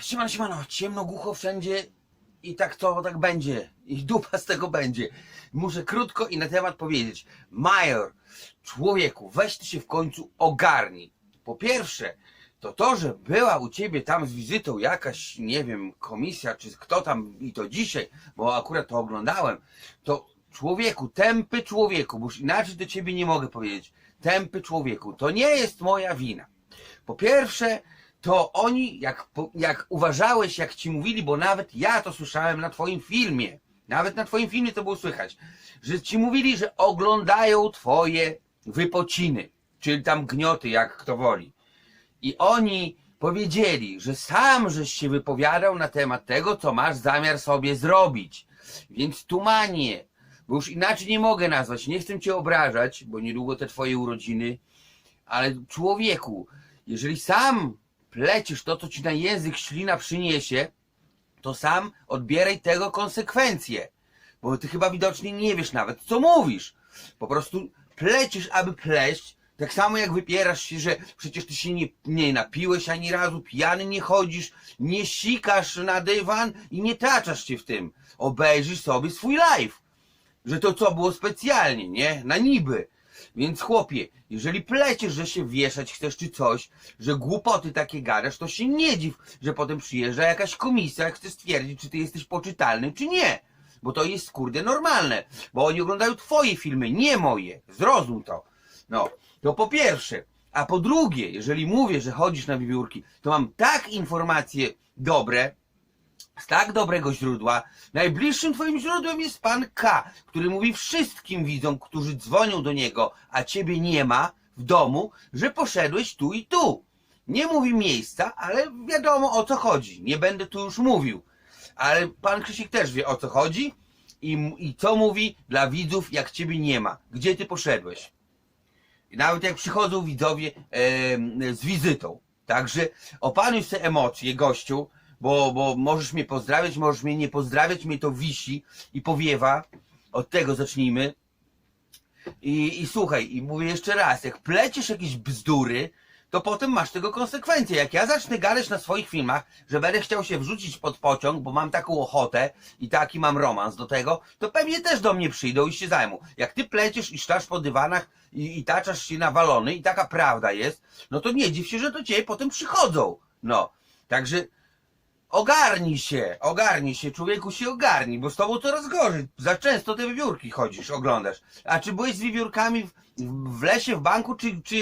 Siemano, siemano, ciemno, głucho wszędzie i tak to tak będzie. I dupa z tego będzie. Muszę krótko i na temat powiedzieć. Major, człowieku, weź ty się w końcu ogarnij. Po pierwsze, to to, że była u ciebie tam z wizytą jakaś, nie wiem, komisja, czy kto tam, i to dzisiaj, bo akurat to oglądałem, to człowieku, tępy człowieku, bo już inaczej do ciebie nie mogę powiedzieć. Tępy człowieku, to nie jest moja wina. Po pierwsze, to oni, jak, jak uważałeś, jak ci mówili, bo nawet ja to słyszałem na twoim filmie, nawet na twoim filmie to było słychać, że ci mówili, że oglądają twoje wypociny, czyli tam gnioty, jak kto woli. I oni powiedzieli, że sam żeś się wypowiadał na temat tego, co masz zamiar sobie zrobić. Więc tumanie, bo już inaczej nie mogę nazwać, nie chcę cię obrażać, bo niedługo te twoje urodziny, ale człowieku, jeżeli sam plecisz to, co ci na język ślina przyniesie, to sam odbieraj tego konsekwencje. Bo ty chyba widocznie nie wiesz nawet, co mówisz. Po prostu plecisz, aby pleść. Tak samo jak wypierasz się, że przecież ty się nie, nie napiłeś ani razu, pijany nie chodzisz, nie sikasz na dywan i nie taczasz się w tym. Obejrzysz sobie swój live. Że to co było specjalnie, nie? Na niby. Więc chłopie, jeżeli pleciesz, że się wieszać chcesz czy coś, że głupoty takie gadasz, to się nie dziw, że potem przyjeżdża jakaś komisja, jak chce stwierdzić, czy ty jesteś poczytalny, czy nie. Bo to jest kurde normalne. Bo oni oglądają twoje filmy, nie moje. Zrozum to. No, to po pierwsze. A po drugie, jeżeli mówię, że chodzisz na wiewiórki, to mam tak informacje dobre, z tak dobrego źródła. Najbliższym twoim źródłem jest pan K, który mówi wszystkim widzom, którzy dzwonią do niego, a ciebie nie ma w domu, że poszedłeś tu i tu. Nie mówi miejsca, ale wiadomo o co chodzi. Nie będę tu już mówił. Ale pan Krzysiek też wie o co chodzi i, i co mówi dla widzów, jak ciebie nie ma. Gdzie ty poszedłeś? Nawet jak przychodzą widzowie em, z wizytą. Także opanuj sobie emocje, gościu, bo, bo możesz mnie pozdrawiać, możesz mnie nie pozdrawiać, mnie to wisi i powiewa. Od tego zacznijmy. I, I słuchaj, i mówię jeszcze raz, jak pleciesz jakieś bzdury, to potem masz tego konsekwencje. Jak ja zacznę gadać na swoich filmach, że będę chciał się wrzucić pod pociąg, bo mam taką ochotę i taki mam romans do tego, to pewnie też do mnie przyjdą i się zajmą. Jak ty pleciesz i sztasz po dywanach i, i taczasz się nawalony i taka prawda jest, no to nie dziw się, że do ciebie potem przychodzą. No, także ogarnij się, ogarnij się, człowieku się ogarnij, bo z tobą coraz gorzej. Za często te wiewiórki chodzisz, oglądasz. A czy byłeś z wiewiórkami w, w lesie, w banku, czy, czy,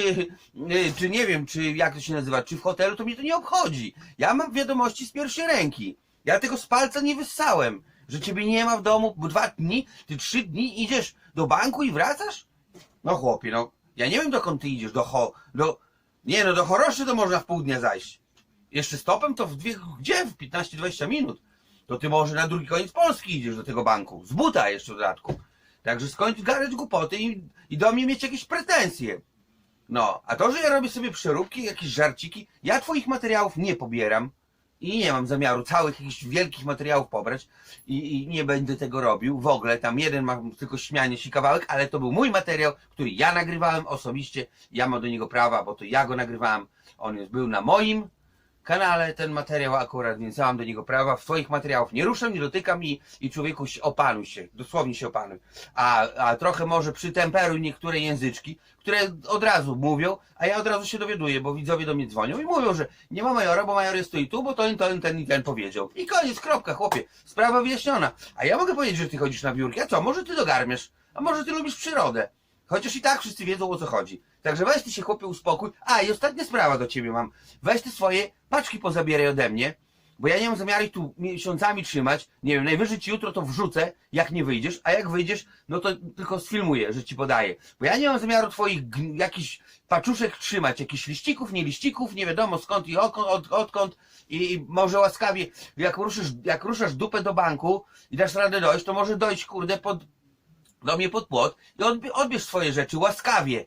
yy, czy nie wiem, czy jak to się nazywa, czy w hotelu, to mnie to nie obchodzi. Ja mam wiadomości z pierwszej ręki. Ja tego z palca nie wyssałem, że ciebie nie ma w domu bo dwa dni, ty trzy dni idziesz do banku i wracasz? No chłopie, no, ja nie wiem dokąd ty idziesz, do ho, do, nie no, do Choroszy to można w pół dnia zajść. Jeszcze stopem to w dwie, gdzie? W 15-20 minut. To ty może na drugi koniec Polski idziesz do tego banku. Z buta jeszcze w dodatku. Także skończ gadać głupoty i, i do mnie mieć jakieś pretensje. No, a to, że ja robię sobie przeróbki, jakieś żarciki, ja twoich materiałów nie pobieram i nie mam zamiaru całych jakichś wielkich materiałów pobrać i, i nie będę tego robił. W ogóle tam jeden ma tylko śmianie się kawałek, ale to był mój materiał, który ja nagrywałem osobiście. Ja mam do niego prawa, bo to ja go nagrywałem. On był na moim kanale ten materiał akurat, więc mam do niego prawa. W twoich materiałów nie ruszam, nie dotykam i, i człowieku się opanuj się, dosłownie się opanuj. A, a trochę może przytemperuj niektóre języczki, które od razu mówią, a ja od razu się dowiaduję, bo widzowie do mnie dzwonią i mówią, że nie ma majora, bo major jest tu i tu, bo to ten, ten, ten i ten powiedział. I koniec, kropka, chłopie. Sprawa wyjaśniona. A ja mogę powiedzieć, że ty chodzisz na biurki, a co, może ty dogarmiesz, a może ty lubisz przyrodę. Chociaż i tak wszyscy wiedzą o co chodzi. Także weź ty się chłopie uspokój. A i ostatnia sprawa do ciebie mam. Weź ty swoje paczki pozabieraj ode mnie, bo ja nie mam zamiaru ich tu miesiącami trzymać. Nie wiem, najwyżej ci jutro to wrzucę, jak nie wyjdziesz, a jak wyjdziesz, no to tylko sfilmuję, że ci podaję. Bo ja nie mam zamiaru twoich jakichś paczuszek trzymać, jakichś liścików, nie liścików, nie wiadomo skąd i okąd, od, odkąd. I, I może łaskawie, jak ruszysz, jak ruszasz dupę do banku i dasz radę dojść, to może dojść, kurde, pod, do mnie pod płot i odbie, odbierz swoje rzeczy łaskawie.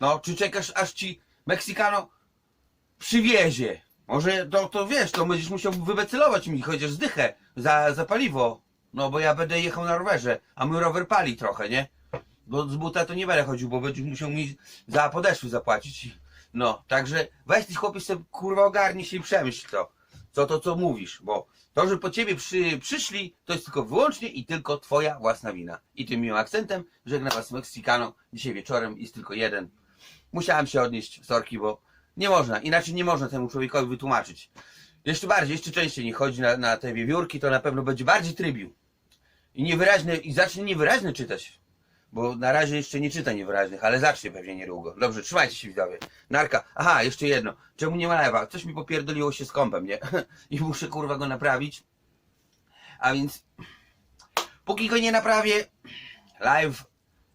No, czy czekasz aż ci Meksykano przywiezie? Może to, to wiesz, to będziesz musiał wybecelować mi chociaż zdychę za, za paliwo. No bo ja będę jechał na rowerze, a mój rower pali trochę, nie? Bo z buta to nie będę chodził, bo będziesz musiał mi za podeszwy zapłacić. No, także weź ty chłopiec kurwa ogarnij się i przemyśl to. Co to, co mówisz, bo to, że po ciebie przy, przyszli, to jest tylko wyłącznie i tylko twoja własna wina. I tym miłym akcentem żegnam was Mexicano. Dzisiaj wieczorem jest tylko jeden. Musiałem się odnieść, sorki, bo nie można, inaczej nie można temu człowiekowi wytłumaczyć. Jeszcze bardziej, jeszcze częściej nie chodzi na, na te wiewiórki, to na pewno będzie bardziej trybił. I niewyraźne, i zacznie niewyraźne czytać. Bo na razie jeszcze nie czyta niewyraźnych, ale zacznie pewnie niedługo. Dobrze, trzymajcie się widzowie. Narka. Aha, jeszcze jedno. Czemu nie ma live'a? Coś mi popierdoliło się z kąpem, nie? I muszę kurwa go naprawić. A więc póki go nie naprawię, live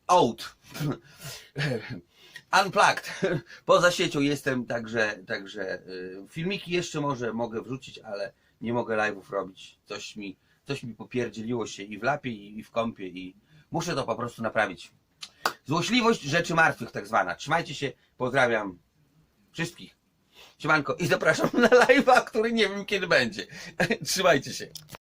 out. Unplugged. Poza siecią jestem, także, także y, filmiki jeszcze może mogę wrzucić, ale nie mogę live'ów robić. Coś mi, coś mi popierdzieliło się i w lapie, i, i w kąpie i muszę to po prostu naprawić. Złośliwość rzeczy martwych tak zwana. Trzymajcie się, pozdrawiam wszystkich. Siemanko i zapraszam na live'a, który nie wiem kiedy będzie. Trzymajcie się.